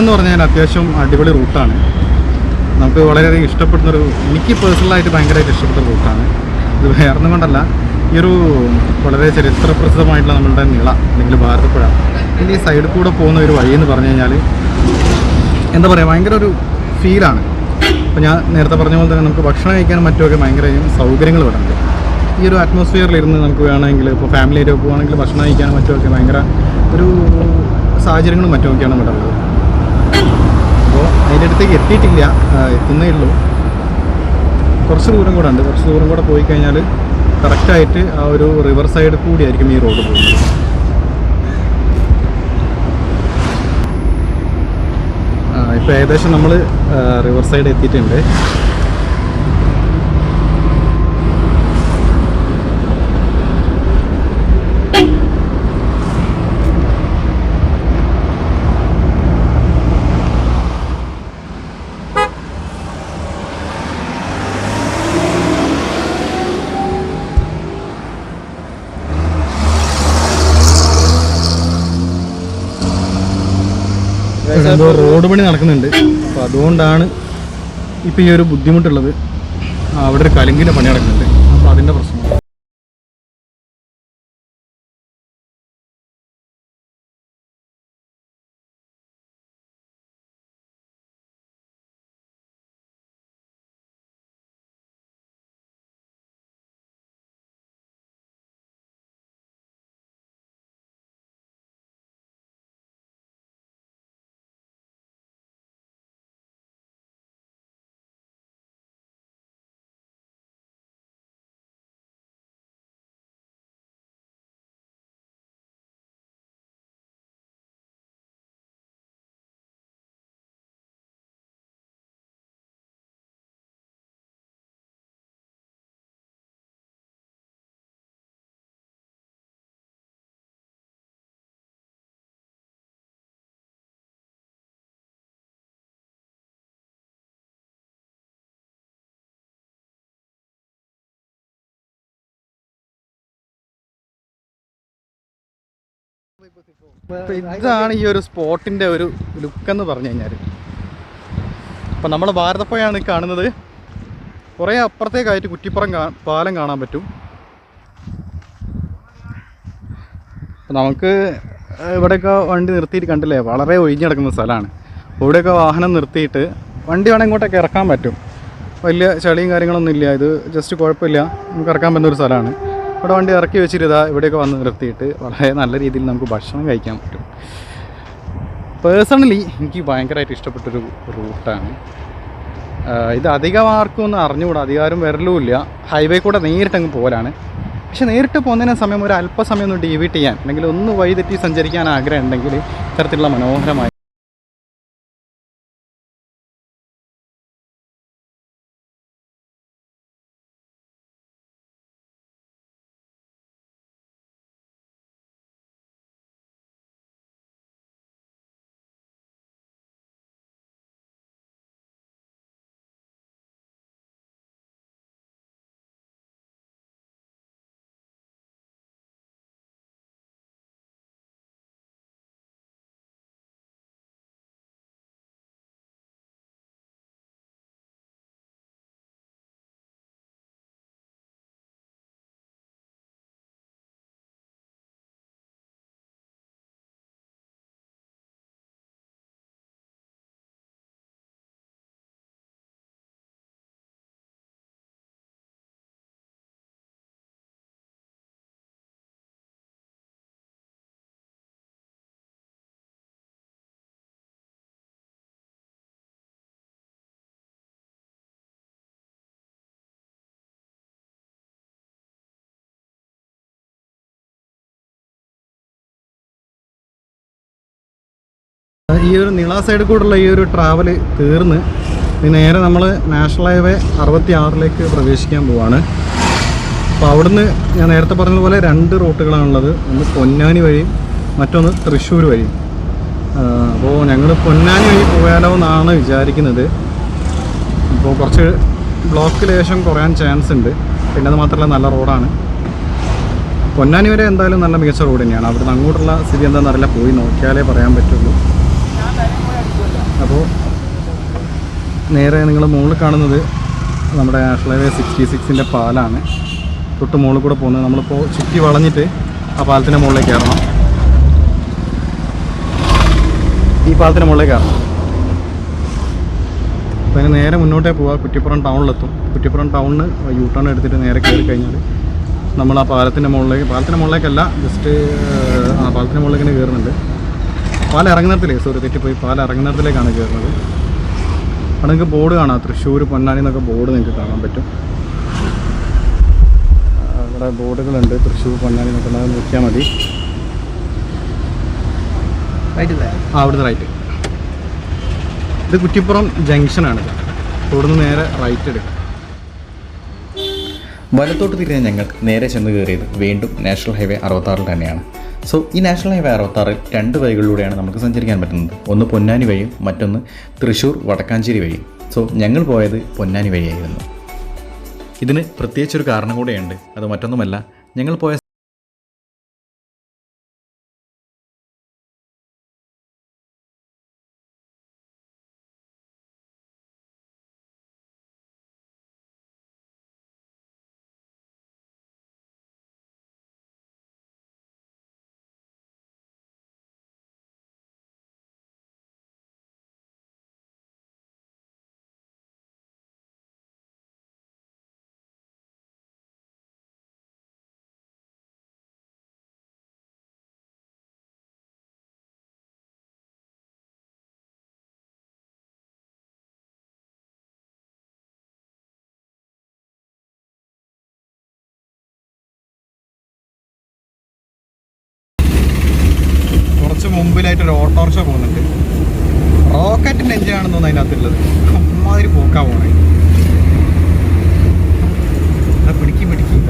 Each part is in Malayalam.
എന്ന് പറഞ്ഞാൽ അത്യാവശ്യം അടിപൊളി റൂട്ടാണ് നമുക്ക് വളരെയധികം ഇഷ്ടപ്പെടുന്നൊരു എനിക്ക് പേഴ്സണലായിട്ട് ഭയങ്കരമായിട്ട് ഇഷ്ടപ്പെട്ട റൂട്ടാണ് ഇത് വേറൊന്നും കൊണ്ടല്ല. ഈ ഒരു വളരെ ചരിത്രപ്രസിദ്ധമായിട്ടുള്ള നമ്മളുടെ നിള അല്ലെങ്കിൽ ഭാരതപ്പുഴ. ഇതിന്റെ ഈ സൈഡിൽ കൂടെ പോകുന്ന ഒരു വഴി എന്ന് പറഞ്ഞു കഴിഞ്ഞാൽ എന്താ പറയുക ഭയങ്കര ഒരു ഫീലാണ് അപ്പോൾ ഞാൻ നേരത്തെ പറഞ്ഞ പോലെ തന്നെ നമുക്ക് ഭക്ഷണം കഴിക്കാനും മറ്റുമൊക്കെ ഭയങ്കര സൗകര്യങ്ങൾ ഇവിടെ ഈ ഒരു അറ്റ്മോസ്ഫിയറിൽ ഇരുന്ന് നമുക്ക് വേണമെങ്കിൽ ഇപ്പോൾ ഫാമിലി ആയിട്ട് പോകുകയാണെങ്കിൽ ഭക്ഷണം കഴിക്കാനും മറ്റുമൊക്കെ ഭയങ്കര ഒരു സാഹചര്യങ്ങളും മറ്റുമൊക്കെയാണ് ഇവിടെ ഉള്ളത്. അതിന്റെ അടുത്തേക്ക് എത്തിയിട്ടില്ല. എത്തുന്നേ ഉള്ളൂ. കുറച്ച് ദൂരം കൂടെ ഉണ്ട്. കുറച്ച് ദൂരം കൂടെ പോയി കഴിഞ്ഞാൽ കറക്റ്റായിട്ട് ആ ഒരു റിവർ സൈഡ് കൂടിയായിരിക്കും ഈ റോഡ് പോകുന്നത്. ഇപ്പോൾ ഏകദേശം നമ്മൾ റിവർ സൈഡ് എത്തിയിട്ടുണ്ട്. എന്തോ റോഡ് പണി നടക്കുന്നുണ്ട്. അപ്പോൾ അതുകൊണ്ടാണ് ഇപ്പോൾ ഈ ഒരു ബുദ്ധിമുട്ടുള്ളത്. അവിടെ ഒരു കലുങ്കിന്റെ പണി നടക്കുന്നുണ്ട്. അപ്പോൾ അതിന്റെ പ്രശ്നം. ഇതാണ് ഈ ഒരു സ്പോട്ടിന്റെ ഒരു ലുക്ക് എന്ന് പറഞ്ഞു കഴിഞ്ഞാൽ അപ്പൊ നമ്മൾ ഭാരതപ്പുഴയാണ് ഈ കാണുന്നത്. കുറേ അപ്പുറത്തേക്കായിട്ട് കുറ്റിപ്പുറം പാലം കാണാൻ പറ്റും. നമുക്ക് ഇവിടെയൊക്കെ വണ്ടി നിർത്തിയിട്ട് കണ്ടില്ലേ? വളരെ ഒഴിഞ്ഞു കിടക്കുന്ന സ്ഥലമാണ്. ഇവിടെയൊക്കെ വാഹനം നിർത്തിയിട്ട് വണ്ടി വേണമെങ്കിൽ ഇങ്ങോട്ടൊക്കെ ഇറക്കാൻ പറ്റും. വലിയ ചളിയും കാര്യങ്ങളൊന്നും ഇല്ല. ഇത് ജസ്റ്റ് കുഴപ്പമില്ല. നമുക്ക് ഇറക്കാൻ പറ്റുന്ന ഒരു സ്ഥലമാണ്. ഇവിടെ വണ്ടി ഇറക്കി വെച്ചിട്ട് ഇതാ ഇവിടെയൊക്കെ വന്ന് നിർത്തിയിട്ട് വളരെ നല്ല രീതിയിൽ നമുക്ക് ഭക്ഷണം കഴിക്കാൻ പറ്റും. പേഴ്സണലി എനിക്ക് ഭയങ്കരമായിട്ട് ഇഷ്ടപ്പെട്ടൊരു റൂട്ടാണ്. ഇത് അധികം ആർക്കും ഒന്നും അറിഞ്ഞുകൂടാ അധികാരം വരലുമില്ല ഹൈവേ കൂടെ നേരിട്ട് അങ്ങ് പോലാണ് പക്ഷെ നേരിട്ട് പോകുന്നതിന് സമയം ഒരു അല്പസമയം ഒന്ന് ഡിവീറ്റ് ചെയ്യാൻ അല്ലെങ്കിൽ ഒന്ന് വഴിതെറ്റി സഞ്ചരിക്കാൻ ആഗ്രഹം ഉണ്ടെങ്കിൽ ഇത്തരത്തിലുള്ള മനോഹരമായ ഈ ഒരു നിള സൈഡിൽ കൂടെയുള്ള ഈ ഒരു ട്രാവൽ തീർന്ന് നേരെ നമ്മൾ നാഷണൽ ഹൈവേ അറുപത്തി ആറിലേക്ക് പ്രവേശിക്കാൻ പോവാണ്. അപ്പോൾ അവിടുന്ന് ഞാൻ നേരത്തെ പറഞ്ഞതുപോലെ രണ്ട് റൂട്ടുകളാണുള്ളത് ഒന്ന് പൊന്നാനി വഴി മറ്റൊന്ന് തൃശ്ശൂർ വഴി. അപ്പോൾ ഞങ്ങൾ പൊന്നാനി വഴി പോയാലോ എന്നാണ് വിചാരിക്കുന്നത്. അപ്പോൾ കുറച്ച് ബ്ലോക്ക് ലേശം കുറയാൻ ചാൻസ് ഉണ്ട്. പിന്നെ അത് മാത്രമല്ല നല്ല റോഡാണ് പൊന്നാനി വരെ എന്തായാലും നല്ല മികച്ച റോഡ് തന്നെയാണ്. അവിടുന്ന് അങ്ങോട്ടുള്ള സ്ഥിതി എന്താണെന്ന് അറിയില്ല. പോയി നോക്കിയാലേ പറയാൻ പറ്റുള്ളൂ. അപ്പോൾ നേരെ നിങ്ങൾ മുകളിൽ കാണുന്നത് നമ്മുടെ നാഷണൽ ഹൈവേ സിക്സ്റ്റി സിക്സിന്റെ പാലാണ്. തൊട്ട് മുകളിൽ കൂടെ പോകുന്നത്. നമ്മളിപ്പോൾ ചുറ്റി വളഞ്ഞിട്ട് ആ പാലത്തിന്റെ മുകളിലേക്ക് കയറണം. ഈ പാലത്തിന്റെ മുകളിലേക്ക് കയറണം. അപ്പോൾ അതിന് നേരെ മുന്നോട്ടേ പോവുക കുറ്റിപ്പുറം ടൗണിലെത്തും. കുറ്റിപ്പുറം ടൗണിൽ യൂ ടേൺ എടുത്തിട്ട് നേരെ കയറി കഴിഞ്ഞാൽ നമ്മൾ ആ പാലത്തിന്റെ മുകളിലേക്ക് പാലത്തിന്റെ മുകളിലേക്കല്ല ജസ്റ്റ് ആ പാലത്തിന്റെ മുകളിലേക്ക് തന്നെ കയറുന്നുണ്ട്. പാലം ഇറങ്ങുന്നിടത്തിലേ? സോറി തെറ്റിപ്പോയി. പാല ഇറങ്ങുന്നിടത്തിലേക്കാണ് കയറുന്നത്. അവിടെ നിങ്ങൾക്ക് ബോർഡ് കാണാം. തൃശ്ശൂർ പൊന്നാനി എന്നൊക്കെ ബോർഡ് നിങ്ങൾക്ക് കാണാൻ പറ്റും. അവിടെ ഇവിടെ ബോർഡുകളുണ്ട് തൃശ്ശൂർ പൊന്നാനി എന്നൊക്കെ ഉള്ളത് നോക്കിയാൽ മതി. ആ അവിടുന്ന് റൈറ്റ് ഇത് കുറ്റിപ്പുറം ജംഗ്ഷനാണ് ഇവിടുന്ന് നേരെ റൈറ്റ് എടുക്കും. വലത്തോട്ട് തിരിഞ്ഞ ഞങ്ങൾ നേരെ ചെന്ന് കയറിയത് വീണ്ടും നാഷണൽ ഹൈവേ അറുപത്താറിൽ തന്നെയാണ്. സോ ഈ നാഷണൽ ഹൈവേ അറുപത്താറിൽ രണ്ട് വഴികളിലൂടെയാണ് നമുക്ക് സഞ്ചരിക്കാൻ പറ്റുന്നത്. ഒന്ന് പൊന്നാനി വഴിയും മറ്റൊന്ന് തൃശ്ശൂർ വടക്കാഞ്ചേരി വഴിയും സോ ഞങ്ങൾ പോയത് പൊന്നാനി വഴിയായിരുന്നു. ഇതിന് പ്രത്യേകിച്ചൊരു കാരണം കൂടെയുണ്ട്. അത് മറ്റൊന്നുമല്ല ഞങ്ങൾ പോയ മുമ്പിലായിട്ട് ഒരു ഓട്ടോറിക്ഷ പോകുന്നുണ്ട്. റോക്കറ്റിന്റെ എഞ്ചിനാണെന്ന് തോന്നുന്നു അതിനകത്തുള്ളത്. അമ്മാതിരി പോക്കാ പോണേ. പിടിക്കും പിടിക്കും.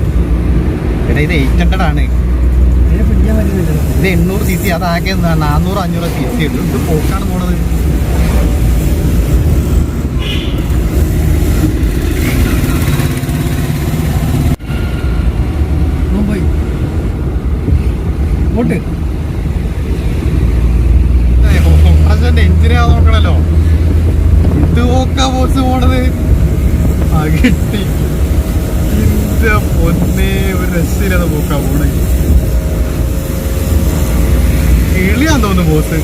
എടാ ഇത് എയ്റ്റ് ഹൺഡ്രഡ് ആണ്. ഇത് എണ്ണൂറ് സി സി അതാകെ നാനൂറ് അഞ്ഞൂറ് സി സി ഉള്ളൂ. ഇത് പോക്കാണ് പോണത്. ഓപ്പറേഷന്റെ എഞ്ചിനാ നോക്കണല്ലോ ഇത് നോക്കാ ബോസ് പോണത് ആ കിട്ടി. ഇന്റെ പൊന്നെ ഒരു രക്ഷയില്ലാതെ പോക്കാ തോന്നുന്നു ബോസ്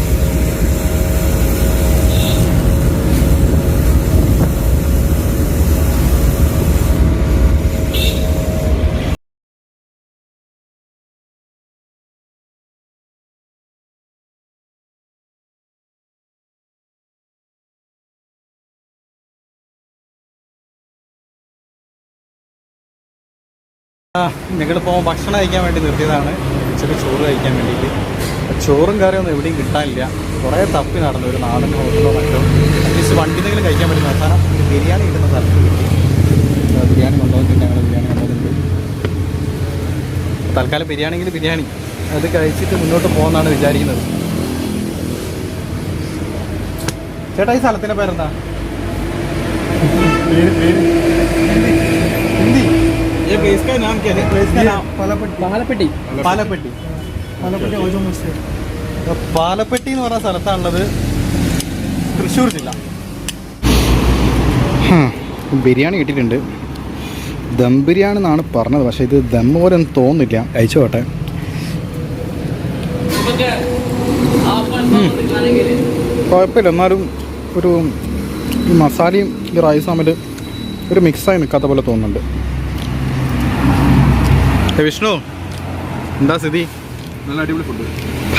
ഞങ്ങളിപ്പോൾ ഭക്ഷണം കഴിക്കാൻ വേണ്ടി നിർത്തിയതാണ്. ഉച്ചയ്ക്ക് ചോറ് കഴിക്കാൻ വേണ്ടിയിട്ട്. ചോറും കറിയൊന്നും എവിടെയും കിട്ടാനില്ല. കുറേ തപ്പി നടന്നു. ഒരു നാടൻ ഹോട്ടലോ മറ്റോ. അറ്റ്ലീസ്റ്റ് വണ്ടി എന്തെങ്കിലും കഴിക്കാൻ പറ്റുന്ന അവസാനം ബിരിയാണി കിട്ടുന്ന സ്ഥലത്ത് കിട്ടി. ബിരിയാണി കൊണ്ടുവന്നിട്ട് ഞങ്ങൾ ബിരിയാണി കൊണ്ടുവന്നിട്ടുണ്ട്. തൽക്കാലം ബിരിയാണിയെങ്കിൽ ബിരിയാണി. അത് കഴിച്ചിട്ട് മുന്നോട്ട് പോകുമെന്നാണ് വിചാരിക്കുന്നത്. ചേട്ടാ ഈ സ്ഥലത്തിന്റെ പേരെന്താ? പേര് പേര്. ഹിന്ദി. ये प्लेस का नाम क्या है प्लेस का नाम പാലപ്പെട്ടി പാലപ്പെട്ടി പാലപ്പെട്ടി ഓജോ മുസ്ലിം പാലപ്പെട്ടി എന്ന് പറഞ്ഞ സ്ഥലത്താണുള്ളത് തൃശ്ശൂർ ജില്ല ബിരിയാണി കിട്ടിയിട്ടുണ്ട് ദം ബിരിയാണി എന്നാണ് പറഞ്ഞത് പക്ഷേ ഇത് ദം പോലെ ഒന്നും തോന്നുന്നില്ല കഴിച്ചു പോട്ടെ കുഴപ്പമില്ല എന്നാലും ഒരു ഈ മസാലയും ഈ റൈസും തമ്മിൽ ഒരു മിക്സായി നിൽക്കാത്ത പോലെ തോന്നുന്നുണ്ട് ഏ, വിഷ്ണു എന്താ സ്ഥിതി? നല്ല അടിപൊളി ഫുഡ്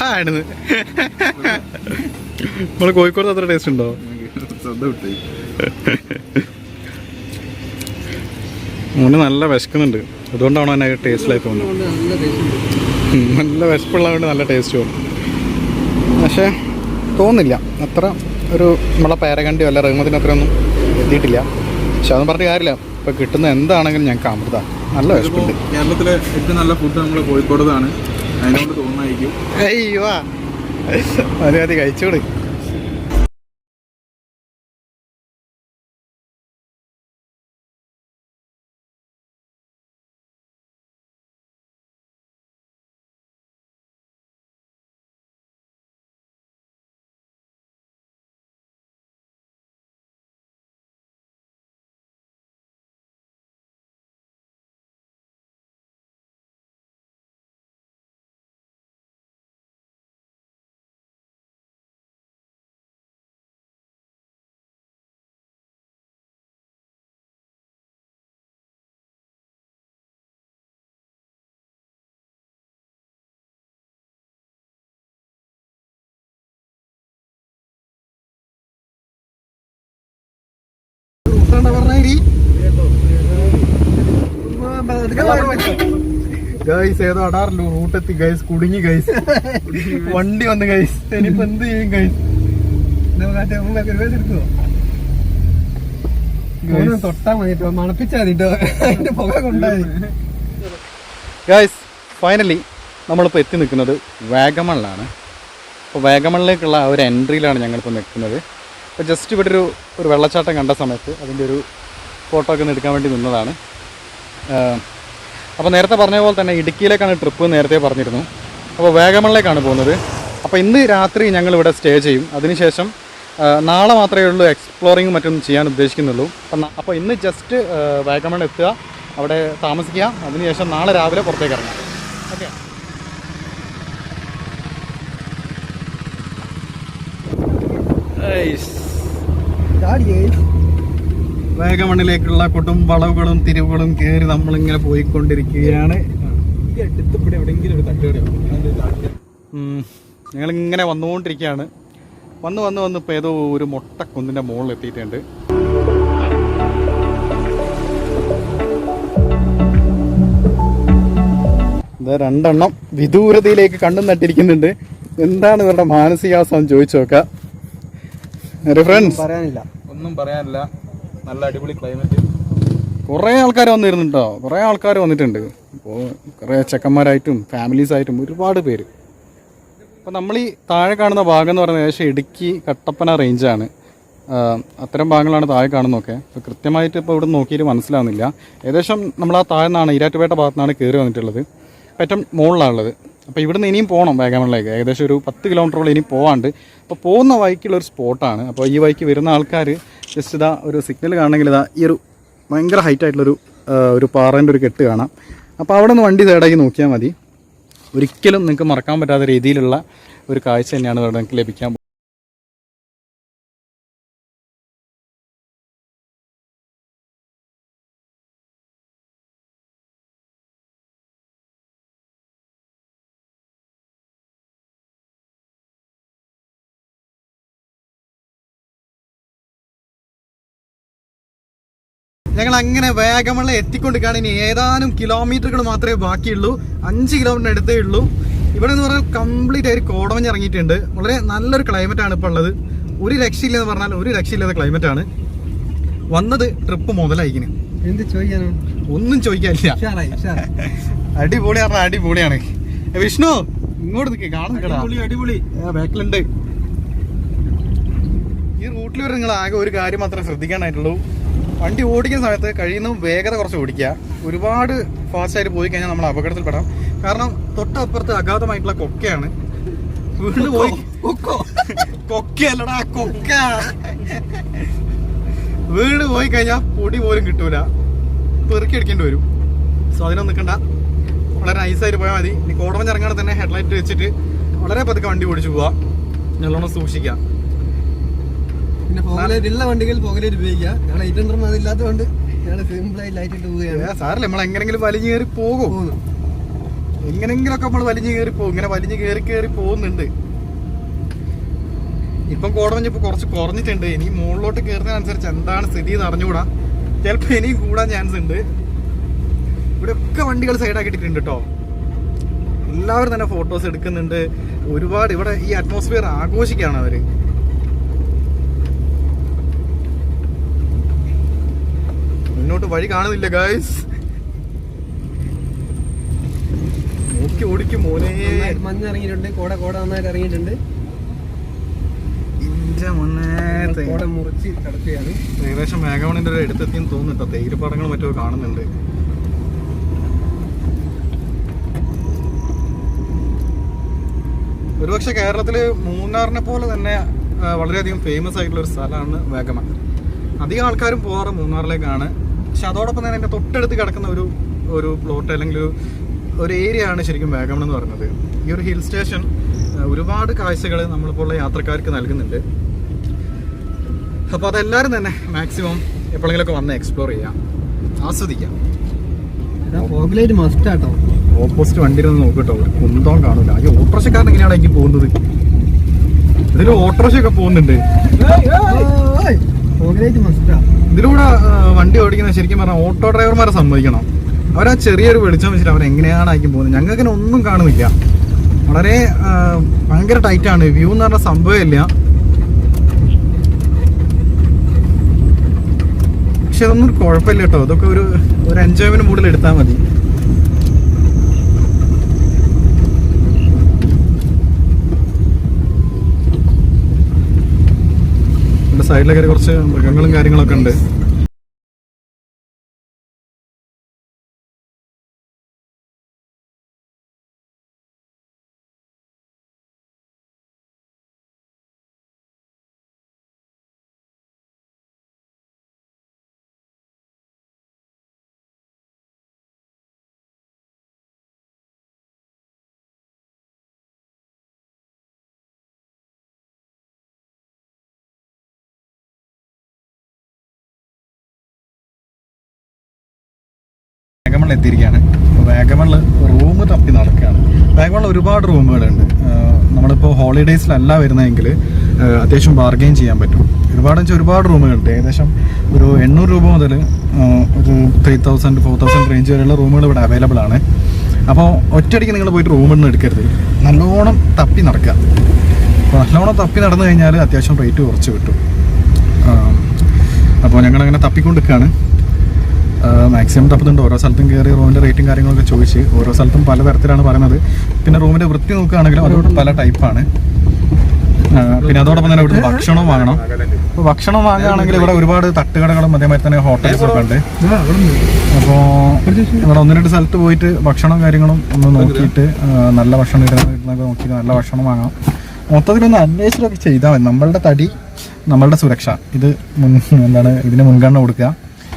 ആണെന്ന്. നമ്മൾ കോഴിക്കോട് അത്ര ടേസ്റ്റ് ഉണ്ടോ? ശ്രദ്ധ വിട്ടേ. മോന് നല്ല വിശക്കുന്നുണ്ട്. അതുകൊണ്ടാണ് എന്നെ ടേസ്റ്റിലായി തോന്നുന്നത് നല്ല വിശപ്പുള്ളതുകൊണ്ട് നല്ല ടേസ്റ്റ് തോന്നും പക്ഷേ തോന്നില്ല അത്ര ഒരു നമ്മളെ പേരകണ്ടിയോ അല്ല റഹ്മത്തിനത്രയൊന്നും എത്തിയിട്ടില്ല. പക്ഷെ അതൊന്നും പറഞ്ഞിട്ട് കാര്യമില്ല. ഇപ്പം കിട്ടുന്ന എന്താണെങ്കിലും ഞങ്ങൾക്ക് അമൃത നല്ല വിശപ്പുണ്ട്. കേരളത്തിലെ ഏറ്റവും നല്ല ഫുഡ് നമ്മൾ കോഴിക്കോടതാണ്. അതിനോട് തോന്നായിരിക്കും. അയ്യോ മതി മതി ഗൈസ് ഏതോ അടാറല്ലോ? റൂട്ടെത്തി ഗൈസ് കുടുങ്ങി ഗൈസ് വണ്ടി വന്ന് ഗൈസ് ഇനിയിപ്പോ എന്ത് ചെയ്യും ഗൈസ് തൊട്ടാ മതി ഇപ്പൊ മണപ്പിച്ചാ മതി കേട്ടോ. അതിന്റെ പുക കൊണ്ടായി ഗൈസ് ഫൈനലി നമ്മളിപ്പോൾ എത്തി നിൽക്കുന്നത് വാഗമണിലാണ്. അപ്പോൾ വാഗമണിലേക്കുള്ള ആ ഒരു എൻട്രിയിലാണ് ഞങ്ങളിപ്പോൾ നിൽക്കുന്നത്. അപ്പോൾ ജസ്റ്റ് ഇവിടെ ഒരു ഒരു വെള്ളച്ചാട്ടം കണ്ട സമയത്ത് അതിന്റെ ഒരു ഫോട്ടോ ഒക്കെ ഒന്ന് എടുക്കാൻ വേണ്ടി നിന്നതാണ്. അപ്പോൾ നേരത്തെ പറഞ്ഞ പോലെ തന്നെ ഇടുക്കിയിലേക്കാണ് ട്രിപ്പ് നേരത്തെ പറഞ്ഞിരുന്നു. അപ്പോൾ വേഗമണിലേക്കാണ് പോകുന്നത്. അപ്പോൾ ഇന്ന് രാത്രി ഞങ്ങൾ ഇവിടെ സ്റ്റേ ചെയ്യും. അതിനുശേഷം നാളെ മാത്രമേ ഉള്ളൂ എക്സ്പ്ലോറിങ് മറ്റും ചെയ്യാൻ ഉദ്ദേശിക്കുന്നുള്ളൂ. അപ്പം അപ്പോൾ ഇന്ന് ജസ്റ്റ് വാഗമൺ എത്തുക അവിടെ താമസിക്കുക. അതിനുശേഷം നാളെ രാവിലെ പുറത്തേക്ക് ഇറങ്ങാം. ഓക്കെ. വാഗമണിലേക്കുള്ള കൊടും വളവുകളും തിരിവുകളും കയറി നമ്മളിങ്ങനെ പോയിക്കൊണ്ടിരിക്കുകയാണ്. ഞങ്ങളിങ്ങനെ വന്നുകൊണ്ടിരിക്കുകയാണ്. വന്ന് വന്ന് വന്ന് ഇപ്പോൾ ഏതോ ഒരു മുട്ടക്കുന്നിന്റെ മുകളിൽ എത്തിയിട്ടുണ്ട്. ഇത് രണ്ടെണ്ണം വിദൂരതയിലേക്ക് കണ്ണും നട്ടിരിക്കുന്നുണ്ട് എന്താണ് ഇവരുടെ മാനസികാവസ്ഥ ചോദിച്ചു നോക്കാം. പറയാനില്ല. ഒന്നും പറയാനില്ല. നല്ല അടിപൊളി ക്ലൈമറ്റ് കുറേ ആൾക്കാർ വന്നിരുന്നുണ്ടോ കുറേ ആൾക്കാർ വന്നിട്ടുണ്ട്. അപ്പോൾ കുറേ ചെക്കന്മാരായിട്ടും ഫാമിലീസ് ആയിട്ടും ഒരുപാട് പേര്. അപ്പോൾ നമ്മൾ ഈ താഴെ കാണുന്ന ഭാഗം എന്ന് പറയുന്നത് ഏകദേശം ഇടുക്കി കട്ടപ്പന റേഞ്ചാണ് അത്തരം ഭാഗങ്ങളാണ് താഴെ കാണുന്നതൊക്കെ. അപ്പോൾ കൃത്യമായിട്ട് ഇപ്പോൾ ഇവിടെ നോക്കിയിട്ട് മനസ്സിലാവുന്നില്ല. ഏകദേശം നമ്മൾ ആ താഴെ നിന്നാണ് ഈരാറ്റുപേട്ട ഭാഗത്തു നിന്നാണ് കയറി വന്നിട്ടുള്ളത്. ഏറ്റവും മുകളിലാണുള്ളത്. അപ്പോൾ ഇവിടുന്ന് ഇനിയും പോകണം വാഗമണിലേക്ക്. ഏകദേശം ഒരു പത്ത് കിലോമീറ്ററോളം ഇനി പോകാണ്ട് അപ്പോൾ പോകുന്ന വഴിക്കുള്ള ഒരു സ്പോട്ടാണ്. അപ്പോൾ ഈ വഴിക്ക് വരുന്ന ആൾക്കാർ ജസ്റ്റ് ഇതാ ഒരു സിഗ്നൽ കാണണമെങ്കിൽ ഇതാ ഈ ഒരു ഭയങ്കര ഹൈറ്റ് ആയിട്ടുള്ളൊരു ആ, ഒരു പാറേന്റെ ഒരു കെട്ട് കാണാം. അപ്പോൾ അവിടെ നിന്ന് വണ്ടി സൈഡാക്കി നോക്കിയാൽ മതി. ഒരിക്കലും നിങ്ങൾക്ക് മറക്കാൻ പറ്റാത്ത രീതിയിലുള്ള ഒരു കാഴ്ച തന്നെയാണ് ഇവിടെ നിങ്ങൾക്ക് ലഭിക്കാൻ ഞങ്ങൾ അങ്ങനെ വേഗമുള്ള എത്തിക്കൊണ്ടിരിക്കുകയാണ്. ഇനി ഏതാനും കിലോമീറ്ററുകൾ മാത്രമേ ബാക്കിയുള്ളൂ. അഞ്ച് കിലോമീറ്റർ അടുത്തേ ഉള്ളൂ. ഇവിടെ എന്ന് പറഞ്ഞാൽ കംപ്ലീറ്റ് ആയി കോടമഞ്ഞ് ഇറങ്ങിയിട്ടുണ്ട്. വളരെ നല്ലൊരു ക്ലൈമറ്റ് ആണ് ഇപ്പോൾ ഉള്ളത്. ഒരു രക്ഷയില്ലെന്ന് പറഞ്ഞാൽ ഒരു രക്ഷയില്ലാത്ത ക്ലൈമറ്റ് ആണ്. വന്നത് ട്രിപ്പ് മുതലായിക്കിന് എന്ത് ചോദിക്കാനോ ഒന്നും ചോദിക്കാനില്ല. അടിപൊളി പറഞ്ഞാൽ അടിപൊളിയാണ്. വിഷ്ണു ഇങ്ങോട്ട് നിൽക്കുക അടിപൊളി ബാക്കിലുണ്ട്. ഈ റൂട്ടിൽ വരെ നിങ്ങൾ ആകെ ഒരു കാര്യം മാത്രമേ ശ്രദ്ധിക്കാനായിട്ടുള്ളൂ. വണ്ടി ഓടിക്കുന്ന സമയത്ത് കഴിയുന്ന വേഗത കുറച്ച് ഓടിക്കുക. ഒരുപാട് ഫാസ്റ്റായിട്ട് പോയി കഴിഞ്ഞാൽ നമ്മൾ അപകടത്തിൽപ്പെടാം. കാരണം തൊട്ടപ്പുറത്ത് അഗാധമായിട്ടുള്ള കൊക്കയാണ്. വീണ്ടും പോയി കൊക്കയല്ലടാ കൊക്ക. വീട് പോയി കഴിഞ്ഞാൽ പൊടി പോലും കിട്ടൂല. പെറുക്കി അടിക്കേണ്ടി വരും. സോ അതിനൊന്നും നിൽക്കണ്ട. വളരെ നൈസായിട്ട് പോയാൽ മതി. ഇനി കോടമഞ്ഞ് ഇറങ്ങാതെ തന്നെ ഹെഡ്ലൈറ്റ് വെച്ചിട്ട് വളരെ പതുക്കെ വണ്ടി ഓടിച്ചു പോവാ. നല്ലോണം സൂക്ഷിക്കാം. പിന്നെ പോകലേറ്റ് ഉള്ള വണ്ടികൾ പോകലേറ്റ് ഉപയോഗിക്കുക. ഞങ്ങൾ എയ്റ്റ് ഹൺഡ്രഡ് അതില്ലാത്തതുകൊണ്ട് ഞങ്ങൾ സിമ്പിൾ ആയി ലൈറ്റ് ഇട്ട് പോവുകയാണ്. സാറില്ല നമ്മൾ എങ്ങനെങ്കിലും വലിഞ്ഞു കയറി പോകും. എങ്ങനെങ്കിലൊക്കെ നമ്മൾ വലിഞ്ഞു കയറി പോകും. ഇങ്ങനെ വലിഞ്ഞു കയറി കയറി പോകുന്നുണ്ട്. ഇപ്പം കോടമഞ്ഞ് ഇപ്പൊ കുറച്ച് കുറഞ്ഞിട്ടുണ്ട്. ഇനി മുകളിലോട്ട് കയറുന്നതിനനുസരിച്ച് എന്താണ് സ്ഥിതി എന്ന് അറിഞ്ഞുകൂടാ. ചിലപ്പോൾ ഇനിയും കൂടാൻ ചാൻസ് ഉണ്ട്. ഇവിടെ ഒക്കെ വണ്ടികൾ സൈഡാക്കിയിട്ടുണ്ട് കേട്ടോ എല്ലാവരും തന്നെ ഫോട്ടോസ് എടുക്കുന്നുണ്ട്. ഒരുപാട് ഇവിടെ ഈ അറ്റ്മോസ്ഫിയർ ആഘോഷിക്കുകയാണ് അവർ. മുന്നോട്ട് വഴി കാണുന്നില്ല ഗായ്സ് നോക്കി ഓടിക്കും മോനെ. മഞ്ഞ ഇറങ്ങിയിട്ടുണ്ട്. കോട കോട നന്നായിട്ട് ഇറങ്ങിയിട്ടുണ്ട്. മുറിച്ച് കിടക്കുകയാണ്. ഏകദേശം മേഘമണിന്റെ ഒരു അടുത്തെത്തിയെന്ന് തോന്നുന്നുട്ടോ പടങ്ങളും മറ്റോ കാണുന്നുണ്ട്. ഒരുപക്ഷെ കേരളത്തിൽ മൂന്നാറിനെ പോലെ തന്നെ വളരെയധികം ഫേമസ് ആയിട്ടുള്ള ഒരു സ്ഥലമാണ് വേഗമ അധികം ആൾക്കാരും പോവാറ് മൂന്നാറിലേക്കാണ്. പക്ഷെ അതോടൊപ്പം തന്നെ എന്റെ തൊട്ടടുത്ത് കിടക്കുന്ന ഒരു ഒരു പ്ലോട്ട് അല്ലെങ്കിൽ ഒരു ഒരു ഏരിയ ആണ് ശരിക്കും വേഗമൺ എന്ന് പറയുന്നത്. ഈ ഒരു ഹിൽ സ്റ്റേഷൻ ഒരുപാട് കാഴ്ചകൾ നമ്മളിപ്പോൾ യാത്രക്കാർക്ക് നൽകുന്നുണ്ട്. അപ്പോൾ അതെല്ലാവരും തന്നെ മാക്സിമം എപ്പോഴെങ്കിലുമൊക്കെ വന്ന് എക്സ്പ്ലോർ ചെയ്യാം. ആസ്വദിക്കാം. ഓപ്പോസിറ്റ് വണ്ടി ഒന്ന് നോക്കട്ടോ ഒരു കുന്തോം കാണൂല. ഈ ഓട്ടോറിക്ഷക്കാരൻ എങ്ങനെയാണ് എനിക്ക് പോകുന്നത്? ഇതിൽ ഓട്ടോറിക്ഷ ഒക്കെ പോകുന്നുണ്ട് മസ്റ്റാ ഇതിലൂടെ വണ്ടി ഓടിക്കുന്ന ശരിക്കും പറഞ്ഞാൽ ഓട്ടോ ഡ്രൈവർമാരെ സമ്മതിക്കണം. അവരാ ചെറിയൊരു വെളിച്ചം വെച്ചിട്ട് അവർ എങ്ങനെയാണ് പോകുന്നത്? ഞങ്ങൾക്ക് ഒന്നും കാണുന്നില്ല. വളരെ ഭയങ്കര ടൈറ്റാണ്. വ്യൂ എന്ന് പറഞ്ഞ സംഭവമില്ല. പക്ഷെ അതൊന്നും കുഴപ്പമില്ല കേട്ടോ. അതൊക്കെ ഒരു ഒരു എൻജോയ്മെന്റ് മൂഡിൽ എടുത്താൽ മതി ഇവിടെ സൈഡിലൊക്കെ കുറച്ച് മൃഗങ്ങളും കാര്യങ്ങളൊക്കെ ഉണ്ട്. വാഗമണിൽ എത്തിയിരിക്കുകയാണ് വാഗമണിൽ റൂം തപ്പി നടക്കുകയാണ്. വാഗമണിൽ ഒരുപാട് റൂമുകളുണ്ട്. നമ്മളിപ്പോൾ ഹോളിഡേയ്സിലല്ല വരുന്നതെങ്കിൽ അത്യാവശ്യം ബാർഗെയിൻ ചെയ്യാൻ പറ്റും. ഒരുപാട് വെച്ചാൽ ഒരുപാട് റൂമുകളുണ്ട്. ഏകദേശം ഒരു എണ്ണൂറ് രൂപ മുതൽ ഒരു three thousand four thousand range വരെയുള്ള റൂമുകൾ ഇവിടെ അവൈലബിൾ ആണ്. അപ്പോൾ ഒറ്റയടിക്ക് നിങ്ങൾ പോയിട്ട് റൂമിൽ നിന്ന് എടുക്കരുത്. നല്ലോണം തപ്പി നടക്കുക. അപ്പോൾ നല്ലോണം തപ്പി നടന്നു കഴിഞ്ഞാൽ അത്യാവശ്യം റേറ്റ് കുറച്ച് കിട്ടും. അപ്പോൾ ഞങ്ങളങ്ങനെ തപ്പിക്കൊണ്ടിരിക്കുകയാണ്. മാക്സിമം തപ്പുന്നുണ്ട്. ഓരോ സ്ഥലത്തും കയറി റൂമിന്റെ റേറ്റും കാര്യങ്ങളൊക്കെ ചോദിച്ച് ഓരോ സ്ഥലത്തും പല തരത്തിലാണ് പറയുന്നത്. പിന്നെ റൂമിന്റെ വൃത്തി നോക്കുകയാണെങ്കിലും അതോട് പല ടൈപ്പാണ് പിന്നെ അതോടൊപ്പം തന്നെ ഇവിടുന്ന് ഭക്ഷണം വാങ്ങണം. അപ്പോൾ ഭക്ഷണം വാങ്ങുകയാണെങ്കിൽ ഇവിടെ ഒരുപാട് തട്ടുകടകളും അതേമാതിരി തന്നെ ഹോട്ടൽസും ഒക്കെ ഉണ്ട്. അപ്പോൾ ഇവിടെ ഒന്ന് രണ്ട് സ്ഥലത്ത് പോയിട്ട് ഭക്ഷണവും കാര്യങ്ങളും ഒന്ന് നോക്കിയിട്ട് നല്ല ഭക്ഷണം ഇരുന്നൊക്കെ നോക്കിയിട്ട് നല്ല ഭക്ഷണം വാങ്ങാം മൊത്തത്തിലൊന്ന് അന്വേഷണമൊക്കെ ചെയ്താൽ മതി. നമ്മളുടെ തടി നമ്മളുടെ സുരക്ഷ. ഇത് മുൻ എന്താണ് ഇതിന് മുൻഗണന കൊടുക്കുക.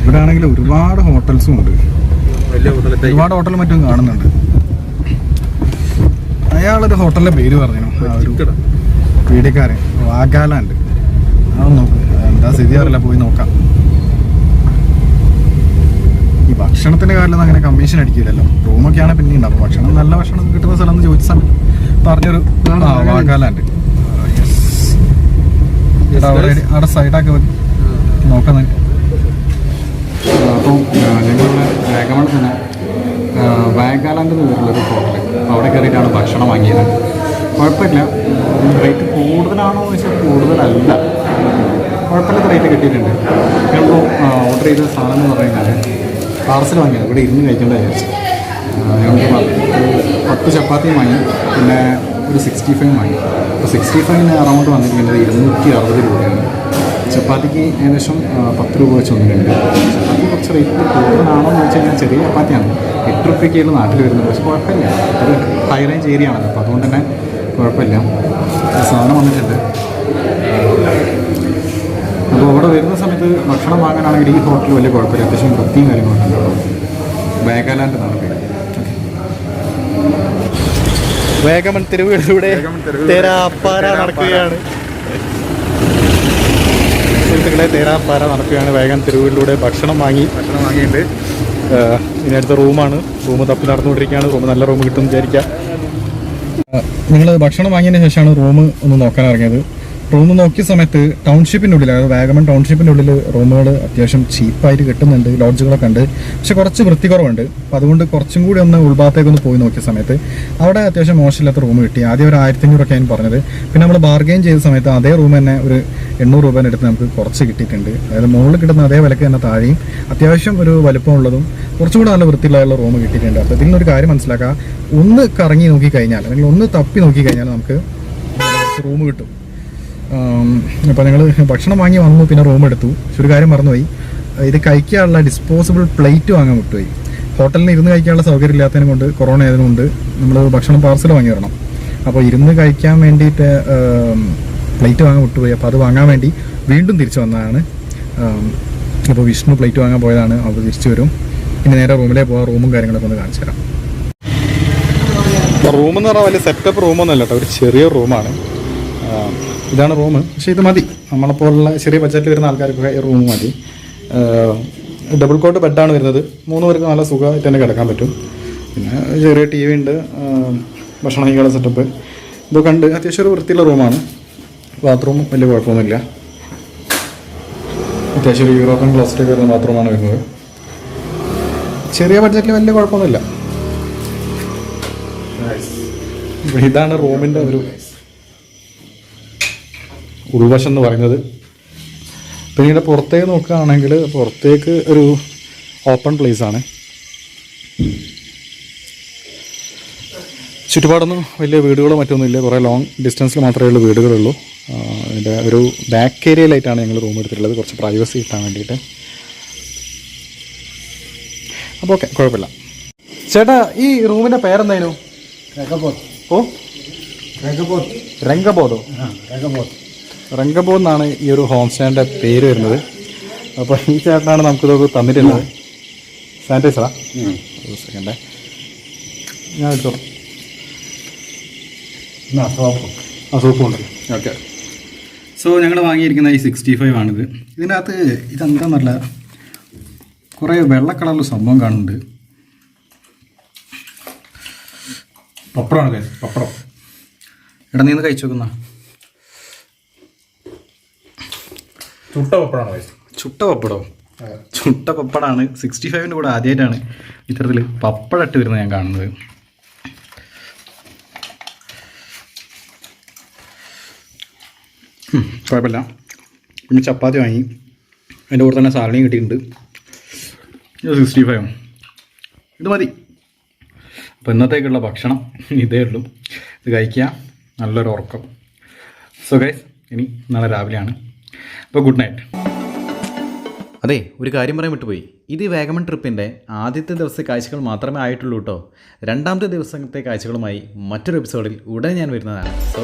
ഇവിടെ ആണെങ്കിൽ ഒരുപാട് ഹോട്ടൽസും ഉണ്ട്. ഒരുപാട് ഹോട്ടൽ മറ്റും കാണുന്നുണ്ട്. അയാളൊരു ഹോട്ടലിന്റെ പേര് പറഞ്ഞു? പീഡിക്കാരൻ ഒരു പീഡിയക്കാരൻ വാഗാലാൻഡ്. അതൊന്ന് നോക്ക്. എന്താ സ്ഥിതി അറിയില്ല പോയി നോക്കാം. ഈ ഭക്ഷണത്തിന്റെ കാര്യത്തിൽ അങ്ങനെ കമ്മീഷൻ അടിക്കില്ലല്ലോ. റൂമൊക്കെയാണ് പിന്നെ ഉണ്ടാവും. ഭക്ഷണം നല്ല ഭക്ഷണം കിട്ടുന്ന സ്ഥലം എന്ന് ചോദിച്ച പറഞ്ഞൊരു വാഗാലാൻഡ്. അവിടെ സൈഡാക്കി നോക്കാം. നിനക്ക് ഞങ്ങളുടെ വാഗമൺ തന്നെ വാഗാലാൻഡ് എന്ന് പേരുള്ളൊരു ഹോട്ടൽ അവിടെ കയറിയിട്ടാണ് ഭക്ഷണം വാങ്ങിയത്. കുഴപ്പമില്ല. റേറ്റ് കൂടുതലാണോ എന്ന് വെച്ചാൽ കൂടുതലല്ല. കുഴപ്പമില്ലാത്ത റേറ്റ് കിട്ടിയിട്ടുണ്ട്. ഞങ്ങൾ ഓർഡർ ചെയ്ത സാധനം എന്ന് പറയുന്നത് പാർസൽ വാങ്ങിയത്. ഇവിടെ ഇരുന്ന് കഴിക്കേണ്ട വിചാരിച്ചു. ഞങ്ങൾക്ക് പത്ത് പത്ത് ചപ്പാത്തിയും വാങ്ങി. പിന്നെ ഒരു സിക്സ്റ്റി ഫൈവ് വാങ്ങി. അപ്പോൾ സിക്സ്റ്റി ഫൈവിന് അറൗണ്ട് വന്നിരിക്കുന്നത് ഇരുന്നൂറ്റി അറുപത് രൂപയാണ്. ചപ്പാത്തിക്ക് ഏകദേശം പത്ത് രൂപ വെച്ച് വന്നിട്ടുണ്ട്. ചപ്പാത്തി കുറച്ച് റേറ്റ് കൂടുതലാണോ എന്ന് വെച്ച് കഴിഞ്ഞാൽ ചെറിയ ചപ്പാത്തിയാണ്. എട്ട് റുപ്യക്കുള്ള നാട്ടിൽ വരുന്നത്. പക്ഷെ കുഴപ്പമില്ല. ഒരു ഹൈ റേഞ്ച് ഏരിയ ആണല്ലോ അപ്പോൾ അതുകൊണ്ട് തന്നെ കുഴപ്പമില്ല. സാധനം വന്നിട്ടുണ്ട്. അപ്പോൾ അവിടെ വരുന്ന സമയത്ത് ഭക്ഷണം വാങ്ങാനാണെങ്കിൽ ഈ ഹോട്ടൽ വലിയ കുഴപ്പമില്ല. അത്യാവശ്യം വൃത്തിയും കാര്യങ്ങളൊക്കെ ഉണ്ടാവും വേഗാലാൻഡ് എന്നാണ് പേര്. വേഗമൺ തെരുവുകളിലൂടെ തേരാപ്പാര. നടക്കുകയാണ്. സുഹൃത്തുക്കളെ തേരാപ്പാര നടക്കുകയാണ്. വേഗം തെരുവുകളിലൂടെ ഭക്ഷണം വാങ്ങി. ഭക്ഷണം വാങ്ങിയിട്ടുണ്ട് ഇതിനടുത്ത് റൂമാണ്. റൂം തപ്പി നടന്നുകൊണ്ടിരിക്കുകയാണ്. റൂം നല്ല റൂം കിട്ടും വിചാരിക്കുക. നിങ്ങൾ ഭക്ഷണം വാങ്ങിയതിന് ശേഷമാണ് റൂം ഒന്ന് നോക്കാൻ ഇറങ്ങിയത്. റൂം നോക്കിയ സമയത്ത് ടൗൺഷിപ്പിനുള്ളിൽ അതായത് വാഗമൺ ടൗൺഷിപ്പിന്റെ ഉള്ളിൽ റൂമുകൾ അത്യാവശ്യം ചീപ്പായിട്ട് കിട്ടുന്നുണ്ട് ലോഡ്ജുകളൊക്കെ ഉണ്ട്. പക്ഷെ കുറച്ച് വൃത്തി കുറവുണ്ട് അപ്പം അതുകൊണ്ട് കുറച്ചും കൂടി ഒന്ന് ഉൾഭാഗത്തേക്ക് ഒന്ന് പോയി നോക്കിയ സമയത്ത് അവിടെ അത്യാവശ്യം മോശമില്ലാത്ത റൂം കിട്ടി. ആദ്യം ഒരു ആയിരത്തി അഞ്ഞൂറൊക്കെ പറഞ്ഞത്. പിന്നെ നമ്മൾ ബാർഗെയിൻ ചെയ്ത സമയത്ത് അതേ റൂം തന്നെ ഒരു എണ്ണൂറ് രൂപേന്റെ അടുത്ത് നമുക്ക് കുറച്ച് കിട്ടിയിട്ടുണ്ട്. അതായത് മുകളിൽ കിട്ടുന്ന അതേ വിലക്ക് തന്നെ താഴെയും അത്യാവശ്യം ഒരു വലുപ്പമുള്ളതും കുറച്ചുകൂടെ നല്ല വൃത്തിയുള്ള റൂം കിട്ടിയിട്ടുണ്ട്. അപ്പോൾ ഇതിൽ നിന്നൊരു കാര്യം മനസ്സിലാക്കുക ഒന്ന് കറങ്ങി നോക്കി കഴിഞ്ഞാൽ അല്ലെങ്കിൽ ഒന്ന് തപ്പി നോക്കി കഴിഞ്ഞാൽ നമുക്ക് റൂം കിട്ടും. അപ്പോൾ ഞങ്ങൾ ഭക്ഷണം വാങ്ങി വന്നു പിന്നെ റൂം എടുത്തു. പക്ഷെ ഒരു കാര്യം മറന്നുപോയി. ഇത് കഴിക്കാനുള്ള ഡിസ്പോസിബിൾ പ്ലേറ്റ് വാങ്ങാൻ വിട്ടുപോയി. ഹോട്ടലിൽ ഇരുന്ന് കഴിക്കാനുള്ള സൗകര്യം ഇല്ലാത്തതിനെ കൊണ്ട് കൊറോണ ആയതുകൊണ്ട് നമ്മൾ ഭക്ഷണം പാർസൽ വാങ്ങി വരണം. അപ്പോൾ ഇരുന്ന് കഴിക്കാൻ വേണ്ടിയിട്ട് പ്ലേറ്റ് വാങ്ങാൻ വിട്ടുപോയി. അപ്പോൾ അത് വാങ്ങാൻ വേണ്ടി വീണ്ടും തിരിച്ചു വന്നതാണ്. അപ്പോൾ വിഷ്ണു പ്ലേറ്റ് വാങ്ങാൻ പോയതാണ്. അപ്പോൾ തിരിച്ചു വരും. ഇനി നേരെ റൂമിലേ പോകാം റൂമും കാര്യങ്ങളൊക്കെ ഒന്ന് കാണിച്ചു തരാം. റൂമെന്ന് പറഞ്ഞാൽ വലിയ സെറ്റപ്പ് റൂമൊന്നും അല്ല കേട്ടോ. ഒരു ചെറിയ റൂമാണ് ഇതാണ് റൂം. പക്ഷേ ഇത് മതി. നമ്മളെപ്പോലുള്ള ചെറിയ ബഡ്ജറ്റിൽ വരുന്ന ആൾക്കാർക്കൊക്കെ ഈ റൂം മതി. ഡബിൾ കോട്ട് ബെഡാണ് വരുന്നത്. മൂന്ന് പേർക്ക് നല്ല സുഖമായിട്ട് തന്നെ കിടക്കാൻ പറ്റും. പിന്നെ ചെറിയ ടി വി ഉണ്ട് ഭക്ഷണ കഴിക്കാനുള്ള സെറ്റപ്പ് ഇതൊക്കെ ഉണ്ട് അത്യാവശ്യം ഒരു വൃത്തിയുള്ള റൂമാണ് ബാത്റൂം വലിയ കുഴപ്പമൊന്നുമില്ല. അത്യാവശ്യം ഒരു യൂറോപ്യൻ ക്ലോസ്റ്റ് വരുന്ന ബാത്റൂമാണ് വരുന്നത്. ചെറിയ ബഡ്ജറ്റിൽ വലിയ കുഴപ്പമൊന്നുമില്ല. ഇതാണ് റൂമിന്റെ ഒരു ഉൾവശം എന്ന് പറയുന്നത്. പിന്നീട് പുറത്തേക്ക് നോക്കുകയാണെങ്കിൽ പുറത്തേക്ക് ഒരു ഓപ്പൺ പ്ലേസ് ആണ്. ചുറ്റുപാടൊന്നും വലിയ വീടുകളോ മറ്റൊന്നുമില്ല കുറേ ലോങ് ഡിസ്റ്റൻസിൽ മാത്രമേ ഉള്ളൂ വീടുകളുള്ളൂ. അതിന്റെ ഒരു ബാക്ക് ഏരിയയിലായിട്ടാണ് ഞങ്ങൾ റൂം എടുത്തിട്ടുള്ളത്. കുറച്ച് പ്രൈവസി കിട്ടാൻ വേണ്ടിയിട്ട്. അപ്പോൾ ഓക്കെ കുഴപ്പമില്ല. ചേട്ടാ ഈ റൂമിന്റെ പേരെന്തായിരുന്നു? ഓ? രംഗബോധോ? രംഗബോധ് എന്നാണ് ഈ ഒരു ഹോം സ്റ്റേന്റെ പേര് വരുന്നത്. അപ്പോൾ ഈ ചേട്ടനാണ് നമുക്കിതൊക്കെ തന്നിട്ടുള്ളത് സാനിറ്റൈസറാ ഒരു സെക്കൻഡേ ഞാൻ എടുത്തോ ആ സോപ്പ്. ഉണ്ട് ഓക്കെ. സോ ഞങ്ങൾ വാങ്ങിയിരിക്കുന്ന ഈ സിക്സ്റ്റി ഫൈവ് ആണിത്. ഇതിനകത്ത് ഇതെന്താന്നല്ല കുറേ വെള്ള കളറിൽ സംഭവം കാണുന്നുണ്ട്. പപ്പടമാണ് പപ്പടം. എടാ കഴിച്ചു നോക്കുന്ന ചുട്ട പപ്പടമാണ്. ചുട്ട പപ്പടോ? ചുട്ട പപ്പടാണ്. സിക്സ്റ്റി ഫൈവിന്റെ കൂടെ ആദ്യമായിട്ടാണ് ഇത്തരത്തിൽ പപ്പടട്ട് വരുന്നത് ഞാൻ കാണുന്നത്. കുഴപ്പമില്ല. പിന്നെ ചപ്പാത്തി വാങ്ങി. അതിന്റെ കൂടെ തന്നെ സാലഡിയും കിട്ടിയിട്ടുണ്ട്. സിക്സ്റ്റി ഫൈവ് ഇത് മതി. അപ്പോൾ ഇന്നത്തേക്കുള്ള ഭക്ഷണം ഇതേ ഉള്ളൂ. ഇത് കഴിക്കുക. നല്ലൊരു ഉറക്കം. സോ ഗൈസ് ഇനി നാളെ രാവിലെയാണ്. അപ്പോൾ ഗുഡ് നൈറ്റ് അതെ ഒരു കാര്യം പറയാൻ വിട്ടുപോയി. ഇത് വേഗമൺ ട്രിപ്പിന്റെ ആദ്യത്തെ ദിവസത്തെ കാഴ്ചകൾ മാത്രമേ ആയിട്ടുള്ളൂ കേട്ടോ രണ്ടാമത്തെ ദിവസത്തെ കാഴ്ചകളുമായി മറ്റൊരു എപ്പിസോഡിൽ ഉടനെ ഞാൻ വരുന്നതാണ്. സോ